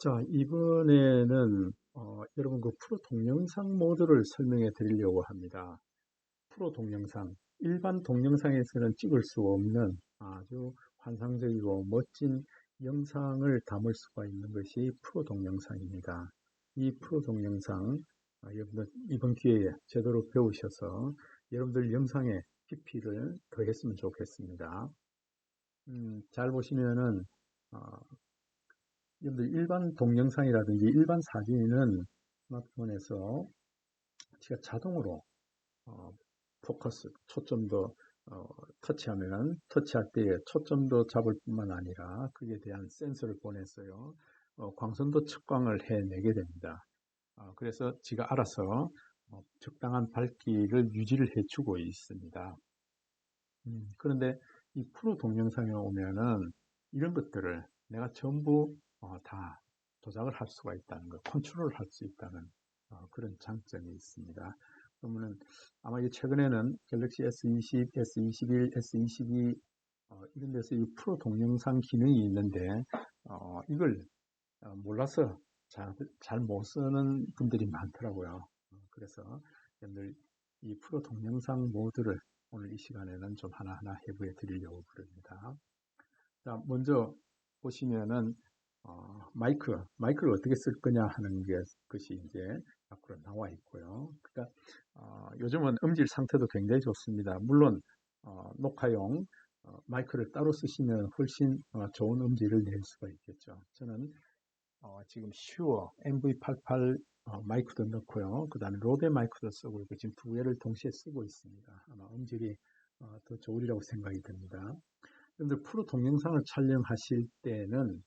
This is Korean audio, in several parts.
자, 이번에는 어, 여러분 그 프로 동영상 모드를 설명해 드리려고 합니다. 프로 동영상, 일반 동영상에서는 찍을 수 없는 아주 환상적이고 멋진 영상을 담을 수가 있는 것이 프로 동영상입니다. 이 프로 동영상 아, 여러분들 이번 기회에 제대로 배우셔서 여러분들 영상의 깊이를 더했으면 좋겠습니다. 음, 잘 보시면은 어, 여러분들 일반 동영상이라든지 일반 사진은 스마트폰에서 제가 자동으로 어, 포커스, 초점도 어, 터치하면 터치할 때에 초점도 잡을 뿐만 아니라 그에 대한 센서를 보냈어요. 어, 광선도 측광을 해내게 됩니다. 어, 그래서 지가 알아서 어, 적당한 밝기를 유지를 해주고 있습니다. 음, 그런데 이 프로 동영상에 오면은 이런 것들을 내가 전부 어, 다 조작을 할 수가 있다는 것, 컨트롤을 할수 있다는 어, 그런 장점이 있습니다. 그러면은 아마 최근에는 갤럭시 S20, S21, S22 어, 이런 데서 이 프로 동영상 기능이 있는데 어, 이걸 어, 몰라서 잘 못 쓰는 분들이 많더라고요. 어, 그래서 여러분들 이 프로 동영상 모드를 오늘 이 시간에는 좀 하나하나 해부해 드리려고 그럽니다. 자, 먼저 보시면은 어, 마이크, 마이크를 어떻게 쓸 거냐 하는 게, 것이 이제 앞으로 나와 있고요. 그러니까, 어, 요즘은 음질 상태도 굉장히 좋습니다. 물론, 어, 녹화용 어, 마이크를 따로 쓰시면 훨씬 어, 좋은 음질을 낼 수가 있겠죠. 저는 어, 지금 슈어 MV88 마이크도 넣고요. 그 다음에 로데 마이크도 쓰고 있고 지금 두 개를 동시에 쓰고 있습니다. 아마 음질이 더 좋으리라고 생각이 듭니다. 여러분들 프로 동영상을 촬영하실 때는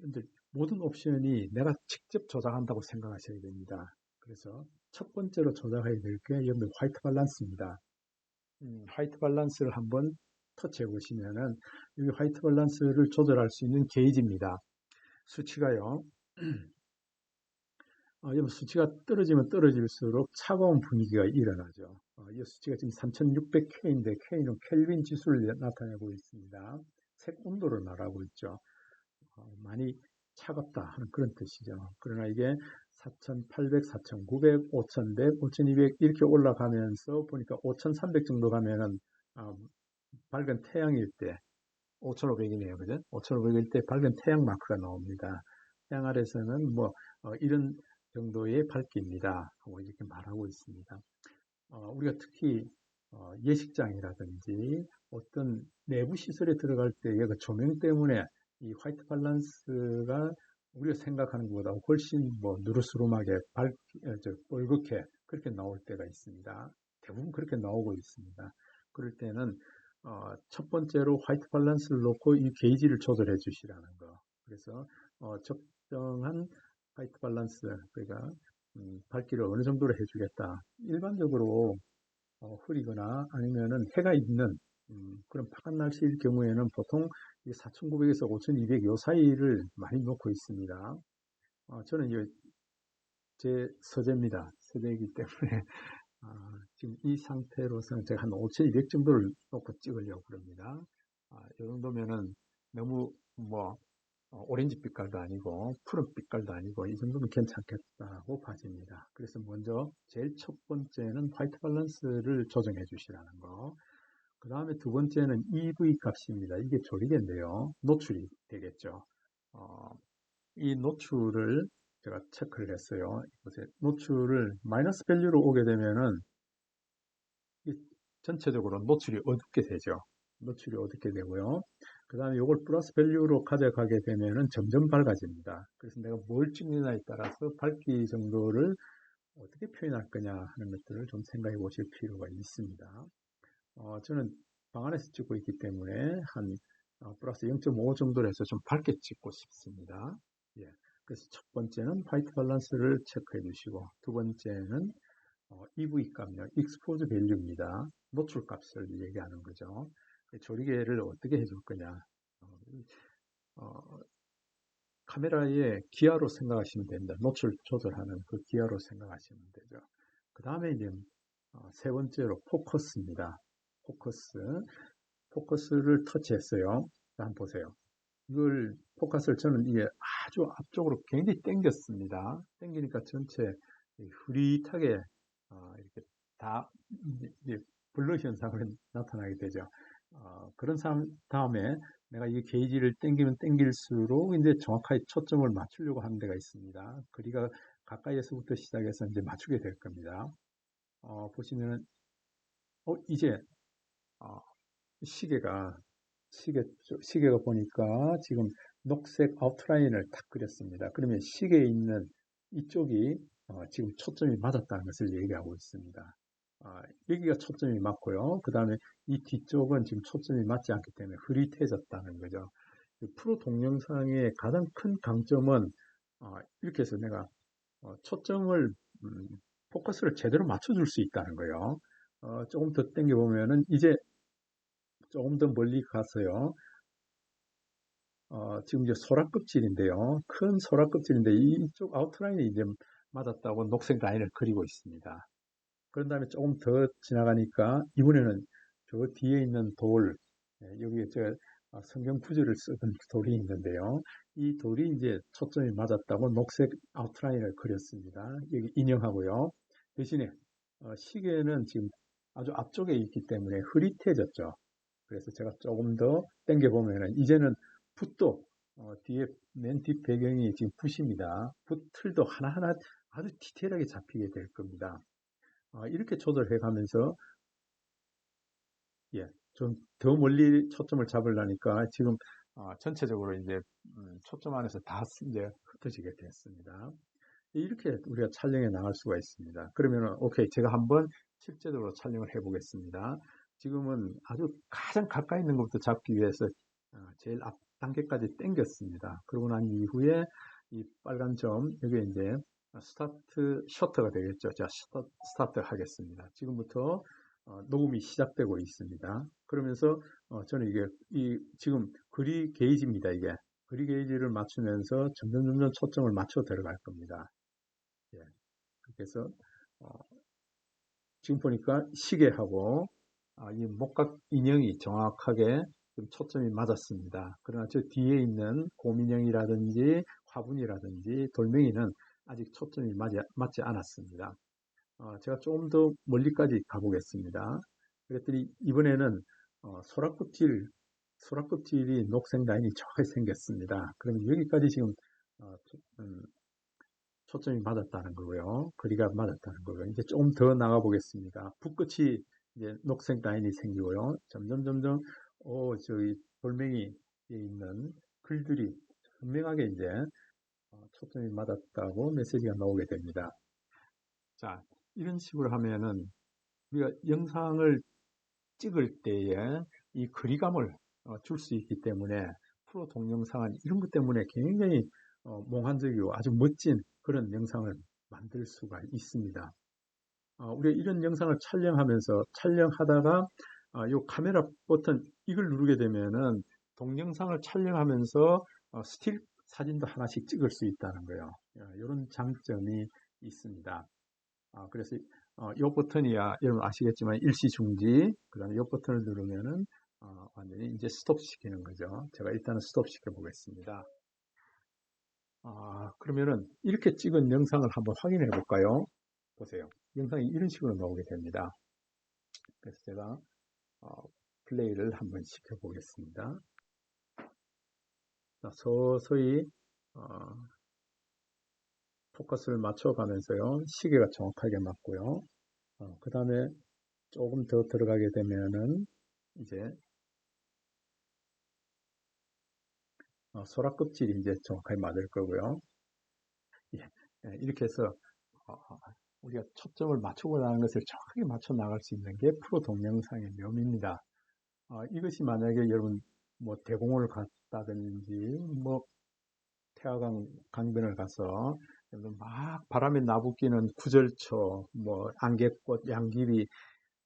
근데 모든 옵션이 내가 직접 조작한다고 생각하셔야 됩니다. 그래서 첫 번째로 조작해야 될 게 여러분들 화이트 밸런스입니다. 음, 화이트 밸런스를 한번 터치해 보시면은 여기 화이트 밸런스를 조절할 수 있는 게이지입니다. 수치가요. 어, 여러분 수치가 떨어지면 떨어질수록 차가운 분위기가 일어나죠. 어, 이 수치가 지금 3600K인데 K는 켈빈 지수를 나타내고 있습니다. 색 온도를 말하고 있죠. 어, 많이 차갑다 하는 그런 뜻이죠. 그러나 이게 4,800, 4,900, 5,100, 5,200 이렇게 올라가면서 보니까 5,300 정도 가면은 어, 밝은 태양일 때 5,500이네요. 그죠? 5,500일 때 밝은 태양 마크가 나옵니다. 태양 아래서는 뭐 어, 이런 정도의 밝기입니다. 하고 이렇게 말하고 있습니다. 어, 우리가 특히 어, 예식장이라든지 어떤 내부 시설에 들어갈 때의 그 조명 때문에 이 화이트 밸런스가 우리가 생각하는 것보다 훨씬 뭐 누르스름하게 밝, 저, 뻘겋게 그렇게 나올 때가 있습니다. 대부분 그렇게 나오고 있습니다. 그럴 때는 어, 첫 번째로 화이트 밸런스를 놓고 이 게이지를 조절해 주시라는 거. 그래서 어, 적정한 화이트 밸런스, 그러니까 음, 밝기를 어느 정도로 해주겠다. 일반적으로 어, 흐리거나 아니면은 해가 있는 음, 그런 파란 날씨일 경우에는 보통 4,900에서 5,200 요 사이를 많이 놓고 있습니다. 어, 저는 이제 제 서재입니다. 서재이기 때문에 어, 지금 이 상태로서는 제가 한 5,200 정도를 놓고 찍으려고 그럽니다. 아, 이 정도면은 너무 뭐 어, 오렌지 빛깔도 아니고 푸른 빛깔도 아니고 이 정도면 괜찮겠다고 봐집니다. 그래서 먼저 제일 첫 번째는 화이트 밸런스를 조정해 주시라는 거. 그 다음에 두 번째는 EV 값입니다. 이게 조리개인데요. 노출이 되겠죠. 어, 이 노출을 제가 체크를 했어요. 이곳에 노출을 마이너스 밸류로 오게 되면은 전체적으로 노출이 어둡게 되죠. 노출이 어둡게 되고요. 그 다음에 이걸 플러스 밸류로 가져가게 되면은 점점 밝아집니다. 그래서 내가 뭘 찍느냐에 따라서 밝기 정도를 어떻게 표현할 거냐 하는 것들을 좀 생각해 보실 필요가 있습니다. 어, 저는 방 안에서 찍고 있기 때문에 한 어, 플러스 0.5 정도로 해서 좀 밝게 찍고 싶습니다. 예. 그래서 첫 번째는 화이트 밸런스를 체크해 주시고 두 번째는 어, EV 값요, 익스포즈 밸류입니다. 노출 값을 얘기하는 거죠. 조리개를 어떻게 해줄 거냐. 어, 어, 카메라의 기아로 생각하시면 됩니다. 노출 조절하는 그 기아로 생각하시면 되죠. 그 다음에 이제 어, 세 번째로 포커스입니다. 포커스. 포커스를 터치했어요. 한번 보세요. 이걸 포커스를 저는 이게 아주 앞쪽으로 굉장히 당겼습니다. 당기니까 전체 흐릿하게 어, 이렇게 다 블러 현상을 나타나게 되죠. 어, 그런 다음에 내가 이 게이지를 당기면 당길수록 이제 정확하게 초점을 맞추려고 하는 데가 있습니다. 거리가 가까이에서부터 시작해서 이제 맞추게 될 겁니다. 어, 보시면은 어, 이제 어, 시계가 시계 시계가 보니까 지금 녹색 아웃라인을 탁 그렸습니다. 그러면 시계에 있는 이쪽이 어, 지금 초점이 맞았다는 것을 얘기하고 있습니다. 아, 여기가 초점이 맞고요. 그 다음에 이 뒤쪽은 지금 초점이 맞지 않기 때문에 흐릿해졌다는 거죠. 프로 동영상의 가장 큰 강점은 어, 이렇게 해서 내가 어, 초점을 음, 포커스를 제대로 맞춰줄 수 있다는 거예요. 어, 조금 더 당겨 보면은 이제 조금 더 멀리 가서요. 어, 지금 이제 소라 껍질인데요. 큰 소라 껍질인데 이쪽 아웃라인이 이제 맞았다고 녹색 라인을 그리고 있습니다. 그런 다음에 조금 더 지나가니까 이번에는 저 뒤에 있는 돌, 예, 여기에 저 아, 성경 구절을 쓰던 돌이 있는데요. 이 돌이 이제 초점이 맞았다고 녹색 아웃라인을 그렸습니다. 여기 인형하고요. 대신에 어, 시계는 지금 아주 앞쪽에 있기 때문에 흐릿해졌죠. 그래서 제가 조금 더 당겨보면은 이제는 붓도 어, 뒤에 맨 뒷 배경이 지금 붓입니다. 붓 틀도 하나하나 아주 디테일하게 잡히게 될 겁니다. 어, 이렇게 조절해 가면서 예, 좀 더 멀리 초점을 잡으려니까 지금 어, 전체적으로 이제 음, 초점 안에서 다 이제 흩어지게 됐습니다. 이렇게 우리가 촬영해 나갈 수가 있습니다. 그러면은 오케이 제가 한번 실제적으로 촬영을 해 보겠습니다. 지금은 아주 가장 가까이 있는 것부터 잡기 위해서 어, 제일 앞 단계까지 당겼습니다. 그러고 난 이후에 이 빨간 점 여기에 이제 스타트 셔터가 되겠죠. 자, 스타트 하겠습니다. 지금부터 어, 녹음이 시작되고 있습니다. 그러면서 어, 저는 이게 이 지금 그리 게이지입니다. 이게 그리 게이지를 맞추면서 점점 점점 초점을 맞춰 들어갈 겁니다. 예. 그래서 어, 지금 보니까 시계하고 아, 이 목각 인형이 정확하게 초점이 맞았습니다. 그러나 저 뒤에 있는 곰인형이라든지 화분이라든지 돌멩이는 아직 초점이 맞지, 맞지 않았습니다. 어, 제가 조금 더 멀리까지 가보겠습니다. 그랬더니 이번에는 어, 소라껍질, 소라껍질이 녹색 라인이 정확하게 생겼습니다. 그러면 여기까지 지금 어, 음, 초점이 맞았다는 거고요. 거리가 맞았다는 거고요. 이제 조금 더 나가 보겠습니다. 붓끝이 이제 녹색 라인이 생기고요. 점점 점점 오 저기 돌멩이에 있는 글들이 분명하게 이제 어, 초점이 맞았다고 메시지가 나오게 됩니다. 자, 이런 식으로 하면은 우리가 영상을 찍을 때에 이 거리감을 어, 줄수 있기 때문에 프로 동영상은 이런 것 때문에 굉장히 어, 몽환적이고 아주 멋진 그런 영상을 만들 수가 있습니다. 우리가 이런 영상을 촬영하면서 촬영하다가 이 카메라 버튼 이걸 누르게 되면은 동영상을 촬영하면서 스틸 사진도 하나씩 찍을 수 있다는 거예요. 이런 장점이 있습니다. 아, 그래서 어, 이 버튼이야 여러분 아시겠지만 일시 중지 그 다음에 이 버튼을 누르면은 어, 완전히 이제 스톱 시키는 거죠. 제가 일단은 스톱 시켜 보겠습니다. 아, 그러면은 이렇게 찍은 영상을 한번 확인해 볼까요? 보세요. 영상이 이런 식으로 나오게 됩니다. 그래서 제가 어, 플레이를 한번 시켜 보겠습니다. 서서히 어, 포커스를 맞춰가면서요. 시계가 정확하게 맞고요. 어, 그 다음에 조금 더 들어가게 되면은 이제 어, 소라 껍질이 이제 정확하게 맞을 거고요. 예, 예, 이렇게 해서 어, 우리가 초점을 맞추고 나는 것을 정확하게 맞춰 나갈 수 있는 게 프로 동영상의 묘미입니다. 어, 이것이 만약에 여러분 뭐 대공원을 갔다든지 뭐 태화강 강변을 가서 막 바람에 나부끼는 구절초, 뭐 안개꽃, 양귀비,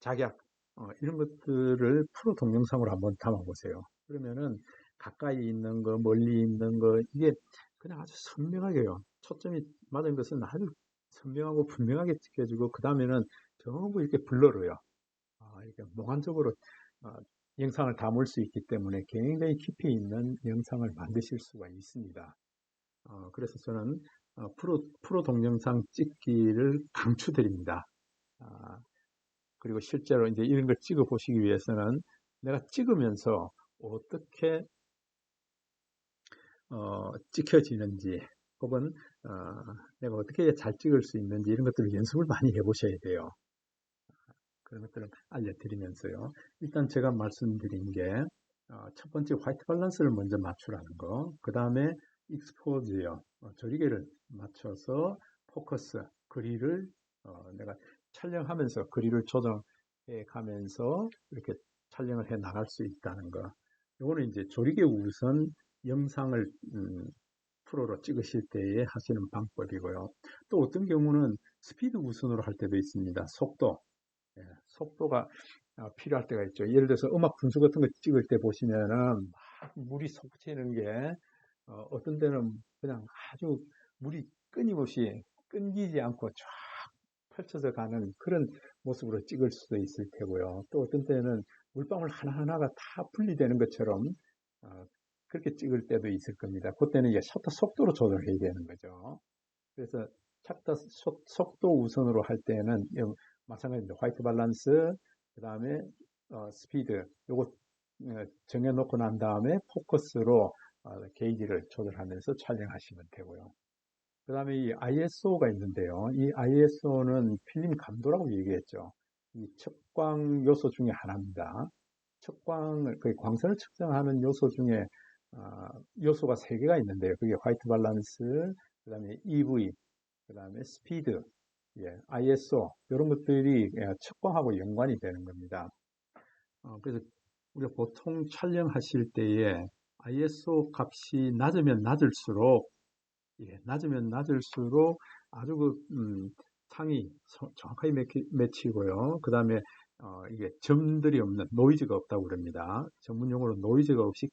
작약 어, 이런 것들을 프로 동영상으로 한번 담아보세요. 그러면은 가까이 있는 거, 멀리 있는 거 이게 그냥 아주 선명하게요. 초점이 맞은 것은 아주 선명하고 분명하게 찍혀지고 그 다음에는 전부 이렇게 블러로요. 아, 이렇게 몽환적으로 아, 영상을 담을 수 있기 때문에 굉장히 깊이 있는 영상을 만드실 수가 있습니다. 어, 그래서 저는 어, 프로, 프로 동영상 찍기를 강추드립니다. 아, 그리고 실제로 이제 이런 걸 찍어 보시기 위해서는 내가 찍으면서 어떻게 어, 찍혀지는지 혹은 어, 내가 어떻게 잘 찍을 수 있는지 이런 것들을 연습을 많이 해보셔야 돼요. 그런 것들을 알려드리면서요. 일단 제가 말씀드린 게첫 어, 번째 화이트 밸런스를 먼저 맞추라는 거. 그 다음에 익스포즈요. 어, 조리개를 맞춰서 포커스, 거리를 어, 내가 촬영하면서 거리를 조정해 가면서 이렇게 촬영을 해 나갈 수 있다는 거. 이거는 이제 조리개 우선 영상을 음, 프로로 찍으실 때에 하시는 방법이고요. 또 어떤 경우는 스피드 우선으로 할 때도 있습니다. 속도, 예, 속도가 어, 필요할 때가 있죠. 예를 들어서 음악 분수 같은 거 찍을 때 보시면은 막 물이 솟구치는 게 어, 떤 때는 그냥 아주 물이 끊임없이 끊기지 않고 쫙 펼쳐져 가는 그런 모습으로 찍을 수도 있을 테고요. 또 어떤 때는 물방울 하나하나가 다 분리되는 것처럼 어, 그렇게 찍을 때도 있을 겁니다. 그때는 이제 셔터 속도로 조절해야 되는 거죠. 그래서 셔터 속도 우선으로 할 때는 마찬가지입니다. 화이트 밸런스, 그 다음에 어, 스피드, 요거 어, 정해놓고 난 다음에 포커스로 어, 게이지를 조절하면서 촬영하시면 되고요. 그 다음에 이 ISO가 있는데요. 이 ISO는 필름 감도라고 얘기했죠. 이 척광 요소 중에 하나입니다. 척광을, 그 광선을 측정하는 요소 중에 어, 요소가 세 개가 있는데요. 그게 화이트 밸런스, 그 다음에 EV, 그 다음에 스피드, 예, ISO 이런 것들이 예, 척광하고 연관이 되는 겁니다. 어, 그래서 우리가 보통 촬영하실 때에 ISO 값이 낮으면 낮을수록 예, 낮으면 낮을수록 아주 그 음, 상이 정확하게 매치, 고요 그 다음에 어, 이게 점들이 없는 노이즈가 없다고 그럽니다. 전문 용어로 노이즈가 없이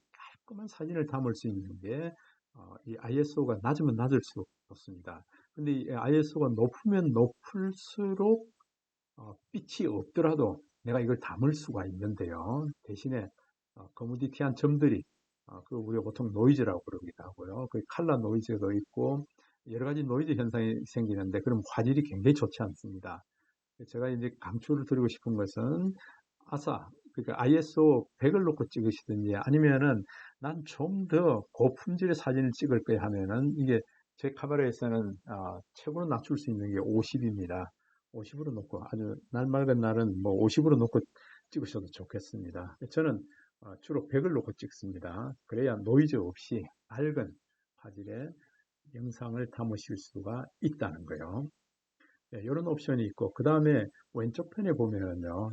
깔끔한 사진을 담을 수 있는 게 어, 이 ISO가 낮으면 낮을수록 좋습니다. 근데 이 ISO가 높으면 높을수록 어, 빛이 없더라도 내가 이걸 담을 수가 있는데요. 대신에 어, 거무디티한 점들이 어, 그 우리가 보통 노이즈라고 그러기도 하고요. 그 칼라 노이즈도 있고 여러 가지 노이즈 현상이 생기는데 그럼 화질이 굉장히 좋지 않습니다. 제가 이제 강추를 드리고 싶은 것은 아사 그러니까 ISO 100을 놓고 찍으시든지 아니면은 난 좀 더 고품질의 사진을 찍을 거야 하면은 이게 제 카메라에서는 어, 최고로 낮출 수 있는 게 50입니다. 50으로 놓고 아주 날 맑은 날은 뭐 50으로 놓고 찍으셔도 좋겠습니다. 저는 어, 주로 100을 놓고 찍습니다. 그래야 노이즈 없이 밝은 화질의 영상을 담으실 수가 있다는 거예요. 네, 이런 옵션이 있고 그 다음에 왼쪽 편에 보면은요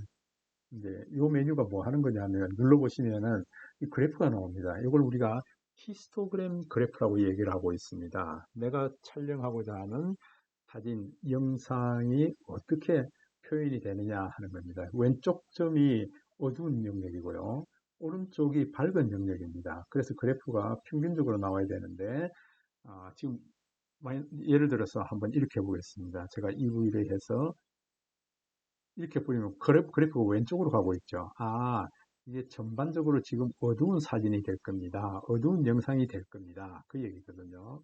이제 이 메뉴가 뭐 하는 거냐면 눌러보시면은 이 그래프가 나옵니다. 이걸 우리가 히스토그램 그래프라고 얘기를 하고 있습니다. 내가 촬영하고자 하는 사진, 영상이 어떻게 표현이 되느냐 하는 겁니다. 왼쪽 점이 어두운 영역이고요. 오른쪽이 밝은 영역입니다. 그래서 그래프가 평균적으로 나와야 되는데 아, 지금 예를 들어서 한번 이렇게 보겠습니다. 제가 EV를 해서 이렇게 보면 그래프, 그래프가 왼쪽으로 가고 있죠. 아, 이게 전반적으로 지금 어두운 사진이 될 겁니다. 어두운 영상이 될 겁니다. 그 얘기거든요.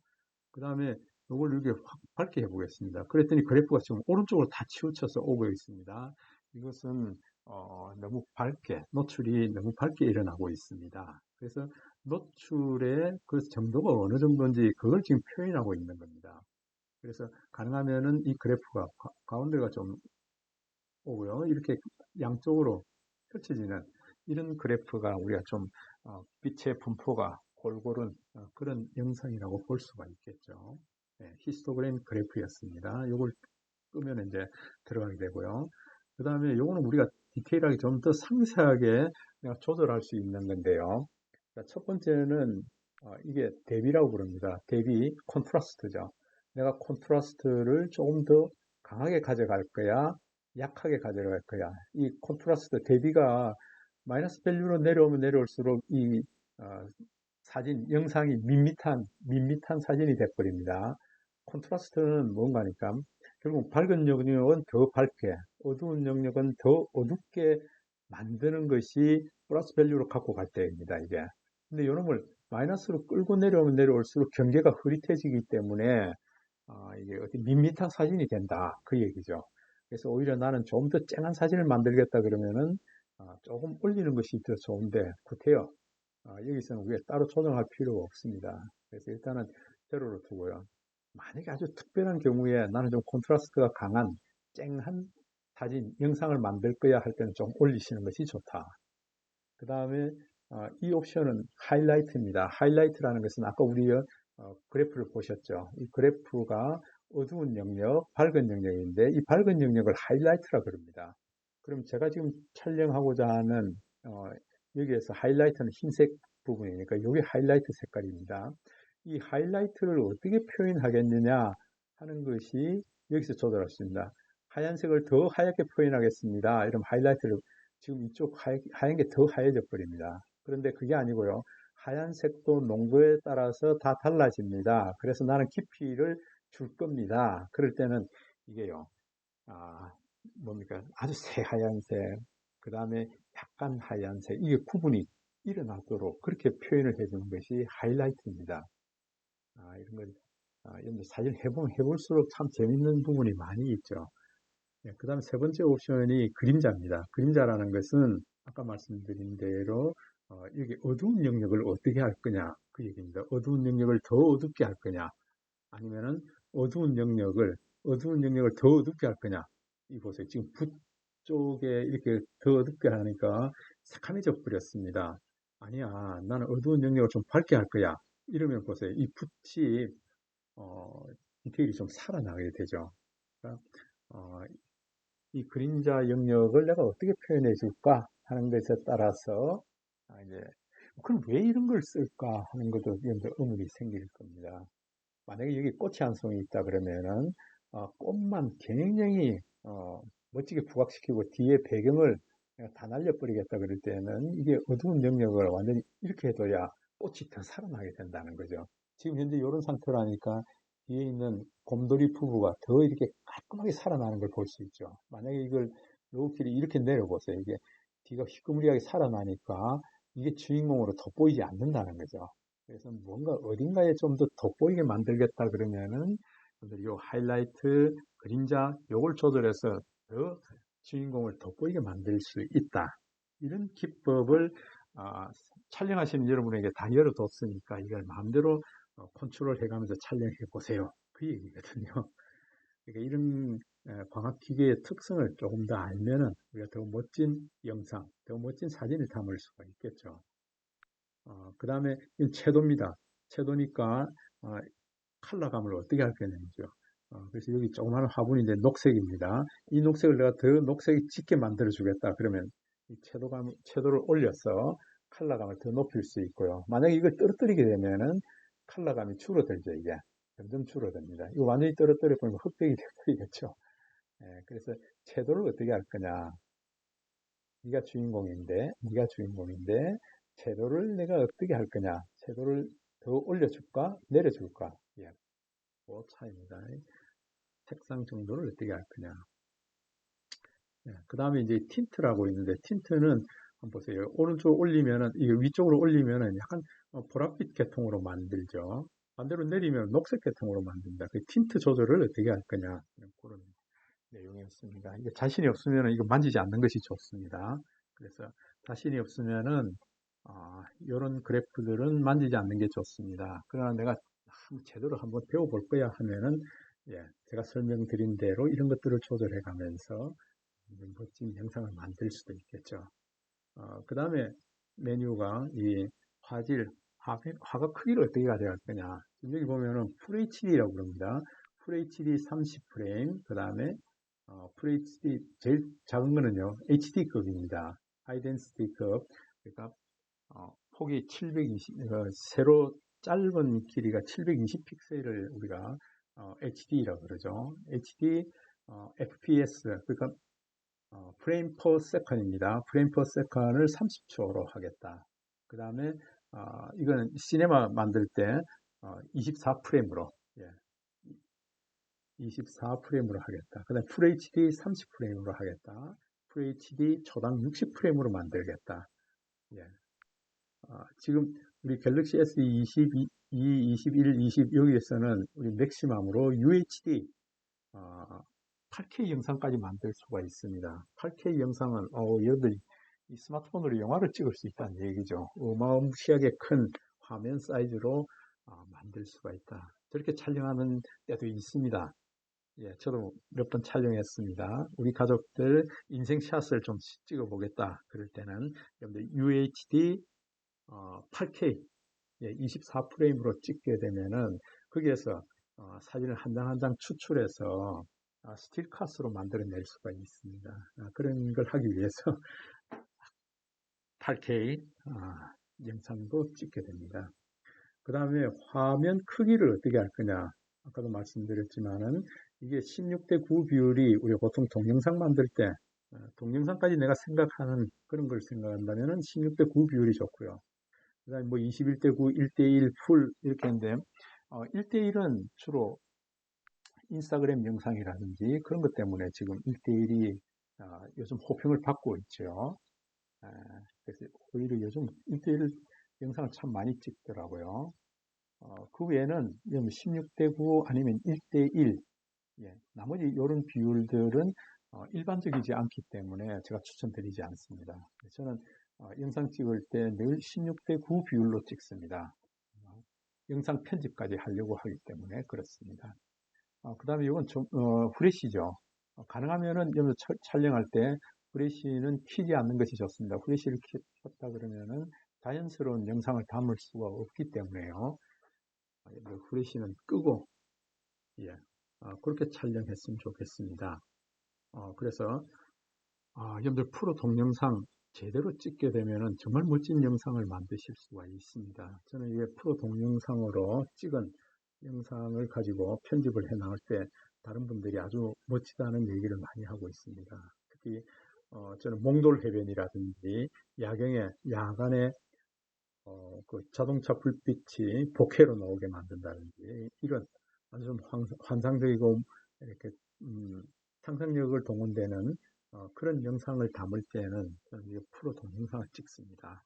그 다음에 이걸 이렇게 확 밝게 해보겠습니다. 그랬더니 그래프가 지금 오른쪽으로 다 치우쳐서 오고 있습니다. 이것은 어, 너무 밝게, 노출이 너무 밝게 일어나고 있습니다. 그래서 노출의 그 정도가 어느 정도인지 그걸 지금 표현하고 있는 겁니다. 그래서 가능하면은 이 그래프가 가운데가 좀 오고요. 이렇게 양쪽으로 펼쳐지는 이런 그래프가 우리가 좀 어, 빛의 분포가 골고른 어, 그런 영상이라고 볼 수가 있겠죠. 네, 히스토그램 그래프였습니다. 이걸 끄면 이제 들어가게 되고요. 그 다음에 이거는 우리가 디테일하게 좀 더 상세하게 내가 조절할 수 있는 건데요. 첫 번째는 어, 이게 대비라고 부릅니다. 대비 콘트라스트죠. 내가 콘트라스트를 조금 더 강하게 가져갈 거야, 약하게 가져갈 거야. 이 콘트라스트 대비가 마이너스 밸류로 내려오면 내려올수록 이 어, 사진, 영상이 밋밋한, 밋밋한 사진이 돼버립니다. 콘트라스트는 뭔가니까 결국 밝은 영역은 더 밝게, 어두운 영역은 더 어둡게 만드는 것이 플러스 밸류로 갖고 갈 때입니다, 이게. 근데 이놈을 마이너스로 끌고 내려오면 내려올수록 경계가 흐릿해지기 때문에 어, 이게 어디 밋밋한 사진이 된다. 그 얘기죠. 그래서 오히려 나는 좀 더 쨍한 사진을 만들겠다 그러면은 어, 조금 올리는 것이 더 좋은데 구태여 어, 여기서는 우리가 따로 조정할 필요가 없습니다. 그래서 일단은 제로로 두고요. 만약에 아주 특별한 경우에 나는 좀 콘트라스트가 강한 쨍한 사진, 영상을 만들 거야 할 때는 좀 올리시는 것이 좋다. 그 다음에 어, 이 옵션은 하이라이트입니다. 하이라이트라는 것은 아까 우리 어, 그래프를 보셨죠. 이 그래프가 어두운 영역, 밝은 영역인데 이 밝은 영역을 하이라이트라 그럽니다. 그럼 제가 지금 촬영하고자 하는 어, 여기에서 하이라이트는 흰색 부분이니까 이게 하이라이트 색깔입니다. 이 하이라이트를 어떻게 표현하겠느냐 하는 것이 여기서 조절할 수 있습니다. 하얀색을 더 하얗게 표현하겠습니다. 이러면 하이라이트를 지금 이쪽 하얀 게더 하얘져 버립니다. 그런데 그게 아니고요. 하얀색도 농도에 따라서 다 달라집니다. 그래서 나는 깊이를 줄 겁니다. 그럴 때는 이게요. 아, 뭡니까? 아주 새하얀색, 그 다음에 약간 하얀색, 이게 구분이 일어나도록 그렇게 표현을 해주는 것이 하이라이트입니다. 아, 이런 걸, 아, 이런 사진 해보면 해볼수록 참 재밌는 부분이 많이 있죠. 네, 그 다음 세 번째 옵션이 그림자입니다. 그림자라는 것은 아까 말씀드린 대로 어, 여기 어두운 영역을 어떻게 할 거냐 그 얘기입니다. 어두운 영역을 더 어둡게 할 거냐 아니면은 어두운 영역을 어두운 영역을 더 어둡게 할 거냐 이 보세요. 지금 붓 쪽에 이렇게 더 어둡게 하니까 새카매져 버렸습니다. 아니야 나는 어두운 영역을 좀 밝게 할 거야 이러면 보세요. 이 붓이 어, 디테일이 좀 살아나게 되죠. 그러니까, 어, 이 그림자 영역을 내가 어떻게 표현해 줄까 하는 것에 따라서 아, 이제 그럼 왜 이런 걸 쓸까 하는 것도 의문이 생길 겁니다. 만약에 여기 꽃이 한 송이 있다 그러면은 어, 꽃만 굉장히 어, 멋지게 부각시키고 뒤에 배경을 다 날려버리겠다 그럴 때는 이게 어두운 영역을 완전히 이렇게 해둬야 꽃이 더 살아나게 된다는 거죠. 지금 현재 이런 상태라니까 뒤에 있는 곰돌이 부부가 더 이렇게 깔끔하게 살아나는 걸 볼 수 있죠. 만약에 이걸 로우킬이 이렇게 내려보세요. 이게 뒤가 휘끄무리하게 살아나니까 이게 주인공으로 돋보이지 않는다는 거죠. 그래서 뭔가 어딘가에 좀 더 돋보이게 만들겠다 그러면은 이 하이라이트, 그림자 요걸 조절해서 더 주인공을 돋보이게 만들 수 있다. 이런 기법을 어, 촬영하시는 여러분에게 다 열어뒀으니까 이걸 마음대로 어, 컨트롤 해가면서 촬영해 보세요. 그 얘기거든요. 그러니까 이런 광학기계의 특성을 조금 더 알면은 우리가 더 멋진 영상, 더 멋진 사진을 담을 수가 있겠죠. 어, 그 다음에 채도입니다. 채도니까 어, 컬러감을 어떻게 할 거냐죠. 어, 그래서 여기 조그마한 화분인데 녹색입니다. 이 녹색을 내가 더 녹색이 짙게 만들어 주겠다. 그러면 이 채도감, 채도를 올려서 컬러감을 더 높일 수 있고요. 만약에 이걸 떨어뜨리게 되면은 컬러감이 줄어들죠, 이게. 점점 줄어듭니다. 이거 완전히 떨어뜨려 버리면 흑백이 되어버리겠죠. 예, 그래서 채도를 어떻게 할 거냐. 네가 주인공인데, 네가 주인공인데, 채도를 내가 어떻게 할 거냐. 채도를 더 올려줄까? 내려줄까? 예, 그 차이입니다. 색상 정도를 어떻게 할 거냐. 예, 그 다음에 이제 틴트라고 있는데, 틴트는 한번 보세요. 오른쪽 올리면은, 이 위쪽으로 올리면은 약간 어, 보랏빛 계통으로 만들죠. 반대로 내리면 녹색 계통으로 만든다. 그 틴트 조절을 어떻게 할 거냐. 그런 내용이었습니다. 이게 자신이 없으면 이거 만지지 않는 것이 좋습니다. 그래서 자신이 없으면은 아, 이런 그래프들은 만지지 않는 게 좋습니다. 그러나 내가 제대로 한번 배워볼 거야 하면은 예, 제가 설명드린 대로 이런 것들을 조절해 가면서 멋진 영상을 만들 수도 있겠죠. 어, 그 다음에 메뉴가 이 화질, 화 가 크기를 어떻게 가져갈 거냐. 여기 보면은 FHD라고 부릅니다. FHD 30프레임, 그 다음에 어, FHD 제일 작은 거는요, HD급입니다. 하이덴시티급. 그러니까 어, 폭이 720, 어, 세로 짧은 길이가 720 픽셀을 우리가 어, HD라고 그러죠. HD 어, FPS, 그러니까 어, 프레임 퍼 세컨입니다. 프레임 퍼 세컨을 30초로 하겠다. 그 다음에 어, 이거는 시네마 만들 때 어, 24프레임으로 예. 24프레임으로 하겠다. 그 다음 FHD 30프레임으로 하겠다. FHD 초당 60프레임으로 만들겠다. 예. 어, 지금 우리 갤럭시 S22, 21, 20 여기에서는 우리 맥시멈으로 UHD 어, 8K 영상까지 만들 수가 있습니다. 8K 영상은 어, 여러분들이 이 스마트폰으로 영화를 찍을 수 있다는 얘기죠. 어마무시하게 큰 화면 사이즈로 어, 만들 수가 있다. 저렇게 촬영하는 때도 있습니다. 예, 저도 몇 번 촬영했습니다. 우리 가족들 인생샷을 좀 찍어 보겠다. 그럴 때는 여러분들 UHD 어, 8K 예, 24프레임으로 찍게 되면은 거기에서 어, 사진을 한 장 한 장 추출해서 아, 스틸카스로 만들어낼 수가 있습니다. 아, 그런 걸 하기 위해서 8K 아, 영상도 찍게 됩니다. 그 다음에 화면 크기를 어떻게 할 거냐 아까도 말씀드렸지만은 이게 16대 9 비율이 우리가 보통 동영상 만들 때 동영상까지 내가 생각하는 그런 걸 생각한다면은 16대 9 비율이 좋고요. 그 다음에 뭐 21대 9, 1대1 풀 이렇게 했는데 어, 1대1은 주로 인스타그램 영상이라든지 그런 것 때문에 지금 1대1이 어, 요즘 호평을 받고 있죠. 아, 그래서 오히려 요즘 1대1 영상을 참 많이 찍더라고요. 어, 그 외에는 16대 9 아니면 1대 1 예, 나머지 이런 비율들은 어, 일반적이지 않기 때문에 제가 추천드리지 않습니다. 저는 어, 영상 찍을 때 늘 16대 9 비율로 찍습니다. 어, 영상 편집까지 하려고 하기 때문에 그렇습니다. 어, 그 다음에 이건 좀 어, 후레쉬죠. 어, 가능하면은 여기 촬영할 때 후레쉬는 키지 않는 것이 좋습니다. 후레쉬를 켰다 그러면은 자연스러운 영상을 담을 수가 없기 때문에요. 후레쉬는 끄고 예, 어, 그렇게 촬영했으면 좋겠습니다. 어, 그래서 어, 여러분들 프로 동영상 제대로 찍게 되면 정말 멋진 영상을 만드실 수가 있습니다. 저는 이게 프로 동영상으로 찍은 영상을 가지고 편집을 해 나갈 때 다른 분들이 아주 멋지다는 얘기를 많이 하고 있습니다. 특히 어, 저는 몽돌 해변이라든지 야경에 야간에 어, 그 자동차 불빛이 복회로 나오게 만든다든지 이런 아주 좀 환상적이고 이렇게 음, 상상력을 동원되는 어, 그런 영상을 담을 때는 저는 프로 동영상을 찍습니다.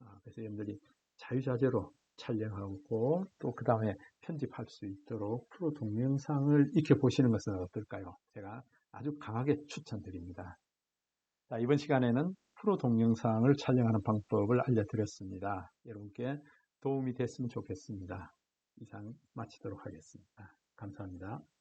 아, 그래서 여러분들이 자유자재로 촬영하고 또 그 다음에 편집할 수 있도록 프로 동영상을 익혀보시는 것은 어떨까요? 제가 아주 강하게 추천드립니다. 자, 이번 시간에는 프로 동영상을 촬영하는 방법을 알려드렸습니다. 여러분께 도움이 됐으면 좋겠습니다. 이상 마치도록 하겠습니다. 감사합니다.